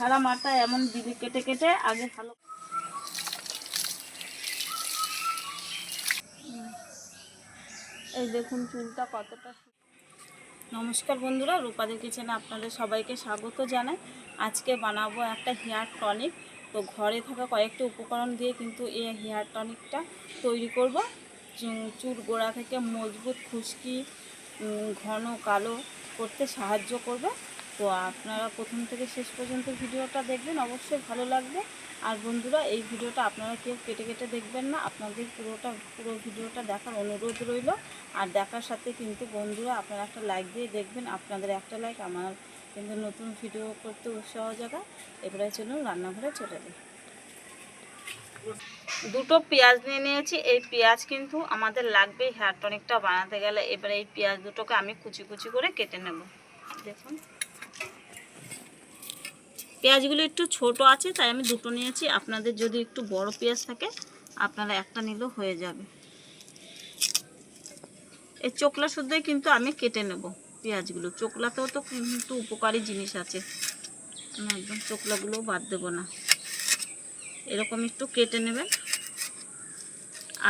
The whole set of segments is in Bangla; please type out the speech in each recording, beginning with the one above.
সারা মাথা এমন দিবি কেটে কেটে আগে ভালো এই দেখুন চুলটা কতটা নমস্কার বন্ধুরা রূপাদি কিচেনে আপনাদের সবাইকে স্বাগত জানাই। আজকে বানাবো একটা হেয়ার টনিক। তো ঘরে থাকা কয়েকটা উপকরণ দিয়ে কিন্তু এই হেয়ার টনিকটা তৈরি করব। চুল গোড়া থেকে মজবুত, খুশকি ঘন, কালো করতে সাহায্য করবে। তো আপনারা প্রথম থেকে শেষ পর্যন্ত ভিডিওটা দেখবেন, অবশ্যই ভালো লাগবে। আর বন্ধুরা, এই ভিডিওটা আপনারা কেউ কেটে কেটে দেখবেন না। আপনাদের পুরোটা, পুরো ভিডিওটা দেখার অনুরোধ রইল। আর দেখার সাথে কিন্তু বন্ধুরা, আপনারা একটা লাইক দিয়ে দেখবেন। আপনাদের একটা লাইক আমার কিন্তু নতুন ভিডিও করতে উৎসাহ জায়গা এবারে চলুন রান্নাঘরে চলে যাই। দুটো পেঁয়াজ নিয়ে নিয়েছি। এই পেঁয়াজ কিন্তু আমাদের লাগবে হেয়ার টনিকটা বানাতে গেলে এবারে এই পেঁয়াজ দুটোকে আমি কুচি কুচি করে কেটে নেব। দেখুন। পেঁয়াজগুলো একটু ছোট আছে, তাই আমি দুটো নিয়েছি। আপনাদের যদি একটু বড় পেঁয়াজ থাকে, আপনারা একটা নিলেও হয়ে যাবে। এই চোকলা শুদ্ধই কিন্তু আমি কেটে নেব পেঁয়াজগুলো। চোকলাতেও তো কিন্তু উপকারী জিনিস আছে। আমি একদম চোকলাগুলো বাদ দেবো না। এরকম একটু কেটে নেবেন।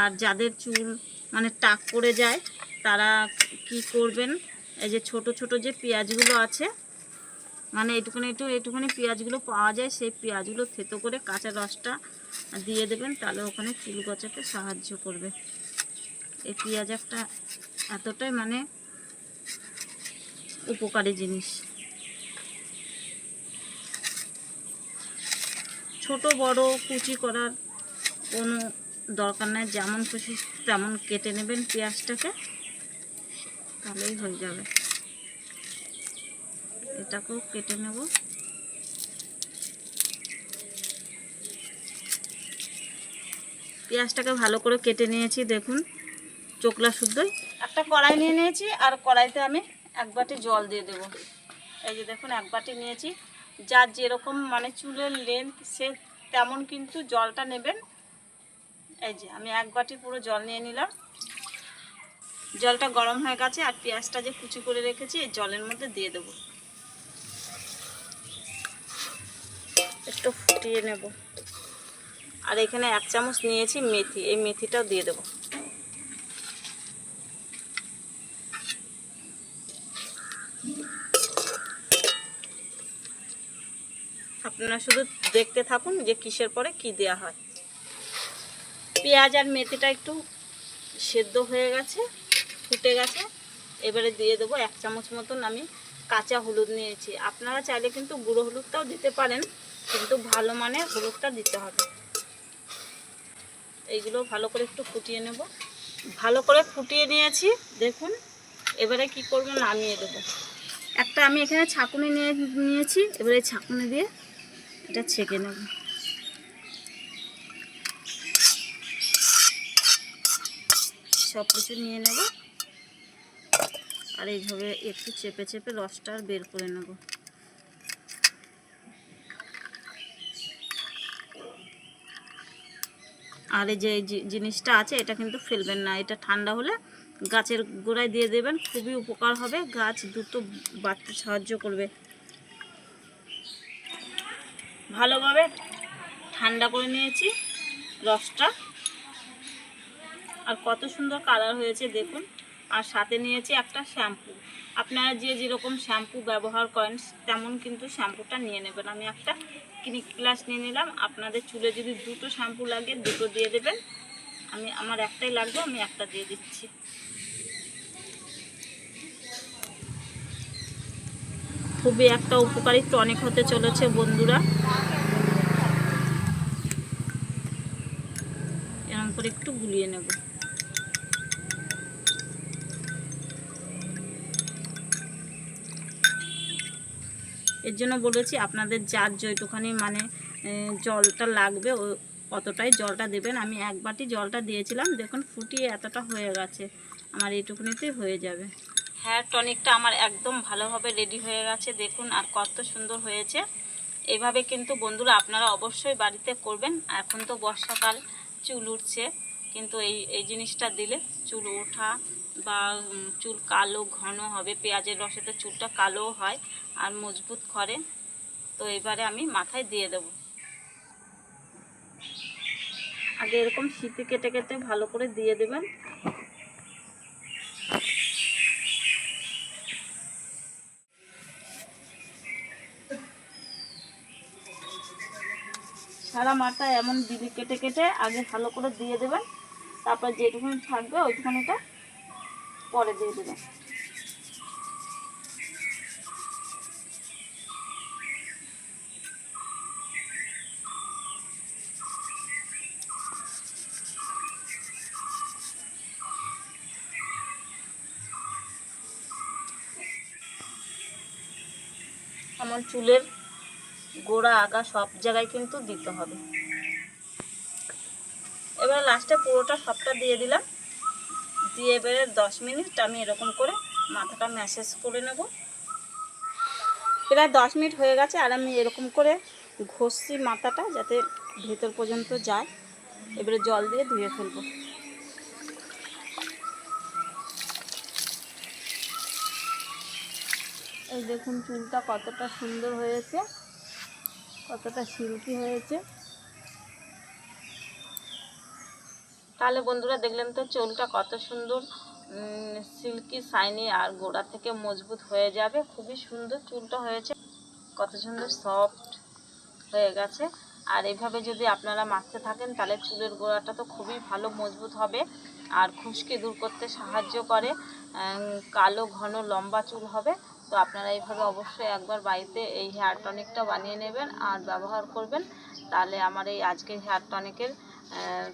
আর যাদের চুল মানে টাক পড়ে যায়, তারা কি করবেন? এই যে ছোট ছোট যে পেঁয়াজগুলো আছে মানে এটুকুনি একটু এটুকুনি পেঁয়াজগুলো পাওয়া যায়, সেই পেঁয়াজগুলো থেতো করে কাঁচা রসটা দিয়ে দেবেন, তাহলে ওখানে চুল গচাতে সাহায্য করবে। এই পেঁয়াজ একটা এতটাই মানে উপকারী জিনিস। ছোট, বড়, কুচি করার কোনো দরকার নাই, যেমন খুশি তেমন কেটে নেবেন পেঁয়াজটাকে, তাহলেই হয়ে যাবে। এটাকেও কেটে নেব। পেঁয়াজটাকে ভালো করে কেটে নিয়েছি, দেখুন চোকলা শুদ্ধই একটা কড়াই নিয়ে নিয়েছি, আর কড়াইতে আমি এক বাটি জল দিয়ে দেবো। এই যে দেখুন, এক বাটি নিয়েছি। যার যেরকম মানে চুলের লেন্থ সে তেমন কিন্তু জলটা নেবেন। এই যে, আমি এক বাটি পুরো জল নিয়ে নিলাম। জলটা গরম হয়ে গেছে, আর পেঁয়াজটা যে কুচি করে রেখেছি, এই জলের মধ্যে দিয়ে দেবো। ফুটিয়ে নেব। আর এখানে এক চামচ নিয়েছি মেথি, এই মেথিটাও দিয়ে দেবো। আপনারা শুধু দেখতে থাকুন যে কিসের পরে কি দেয়া হয়। পেঁয়াজ আর মেথিটা একটু সেদ্ধ হয়ে গেছে, ফুটে গেছে। এবারে দিয়ে দেবো এক চামচ মতন আমি কাঁচা হলুদ নিয়েছি। আপনারা চাইলে কিন্তু গুঁড়ো হলুদটাও দিতে পারেন। কিন্তু ভালো মানের হলুদটা দিতে হবে। এইগুলো ভালো করে একটু ফুটিয়ে নেব। ভালো করে ফুটিয়ে নিয়েছি, দেখুন। এবারে কি করব, নামিয়ে দেবো। একটা আমি এখানে ছাকুনি নিয়ে, নিয়েছি, এবারে ছাকুনি দিয়ে এটা ছেঁকে নেব। সব কিছু নিয়ে নেব। আর এইভাবে একটু চেপে চেপে রসটা বের করে নেব। আর এই যে জিনিসটা আছে, এটা কিন্তু ফেলবেন না। এটা ঠান্ডা হলে গাছের গোড়ায় দিয়ে দেবেন, খুবই উপকার হবে। গাছ দ্রুত বাড়তে সাহায্য করবে। ভালোভাবে ঠান্ডা করে নিয়েছি রসটা। আর কত সুন্দর কালার হয়েছে, দেখুন। আর সাথে নিয়েছি একটা শ্যাম্পু। আপনারা যে যেরকম শ্যাম্পু ব্যবহার করেন, তেমন কিন্তু শ্যাম্পুটা নিয়ে নেবেন। আমি একটা ক্লিনিক প্লাস নিয়ে নিলাম। আপনাদের চুলে যদি দুটো শ্যাম্পু লাগে, দুটো দিয়ে দেবেন। আমি, আমার একটাই লাগবে, আমি একটা দিয়ে দিচ্ছি। খুবই একটা উপকারী টনিক হতে চলেছে বন্ধুরা। এরকম করে একটু গুলিয়ে নেব। এর জন্য বলেছি আপনাদের যার যেটুখানি মানে জলটা লাগবে অতটাই জলটা দেবেন। আমি এক বাটি জলটা দিয়েছিলাম, দেখুন ফুটিয়ে এতটা হয়ে গেছে। আমার এইটুকুনিতেই হয়ে যাবে। হেয়ার টনিকটা আমার একদম ভালোভাবে রেডি হয়ে গেছে, দেখুন আর কত সুন্দর হয়েছে। এইভাবে কিন্তু বন্ধুরা আপনারা অবশ্যই বাড়িতে করবেন। এখন তো বর্ষাকাল, চুল উঠছে, কিন্তু এই এই জিনিসটা দিলে চুল ওঠা বা চুল কালো ঘন হবে, পেঁয়াজের রসে তো চুলটা কালোও হয় আর মজবুত করে, তো এবারে আমি মাথায় দিয়ে দেব। আগে এরকম শীতে কেটে কেটে ভালো করে দিয়ে দেবেন। সারা মাথায় এমন বিলি কেটে কেটে আগে ভালো করে দিয়ে দেবেন। তারপর যেটুকুনি থাকবে ওইটুকুনিটা পরে দিয়ে দেবেন আমার চুলের গোড়া, আগা সব জায়গায় কিন্তু দিতে হবে। এবার লাস্টে পুরোটা সবটা দিয়ে দিলাম। দিয়ে এবারে দশ মিনিট আমি এরকম করে মাথাটা ম্যাসেজ করে নেব। প্রায় দশ মিনিট হয়ে গেছে আর আমি এরকম করে ঘষছি মাথাটা যাতে ভেতর পর্যন্ত যায়। এবারে জল দিয়ে ধুয়ে ফেলব। এই দেখুন চুলটা কতটা সুন্দর হয়েছে, কতটা সিল্কি হয়েছে। তাহলে বন্ধুরা দেখলেন তো চুলটা কত সুন্দর সিল্কি, সাইনি আর গোড়া থেকে মজবুত হয়ে যাবে। খুবই সুন্দর চুলটা হয়েছে, কত সুন্দর সফট হয়ে গেছে। আর এভাবে যদি আপনারা মাখতে থাকেন, তাহলে চুলের গোড়াটা তো খুবই ভালো মজবুত হবে আর খুশকি দূর করতে সাহায্য করে কালো, ঘন, লম্বা চুল হবে। তো আপনারা এইভাবে অবশ্যই একবার বাড়িতে এই হেয়ার টনিকটা বানিয়ে নেবেন আর ব্যবহার করবেন। তাহলে আমার এই আজকের হেয়ার টনিকের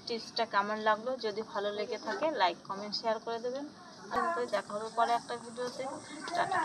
টিপসটা কেমন লাগল? যদি ভালো লেগে থাকে লাইক কমেন্ট শেয়ার করে দেবেন। দেখা হবে পরে একটা ভিডিওতে। টাটা।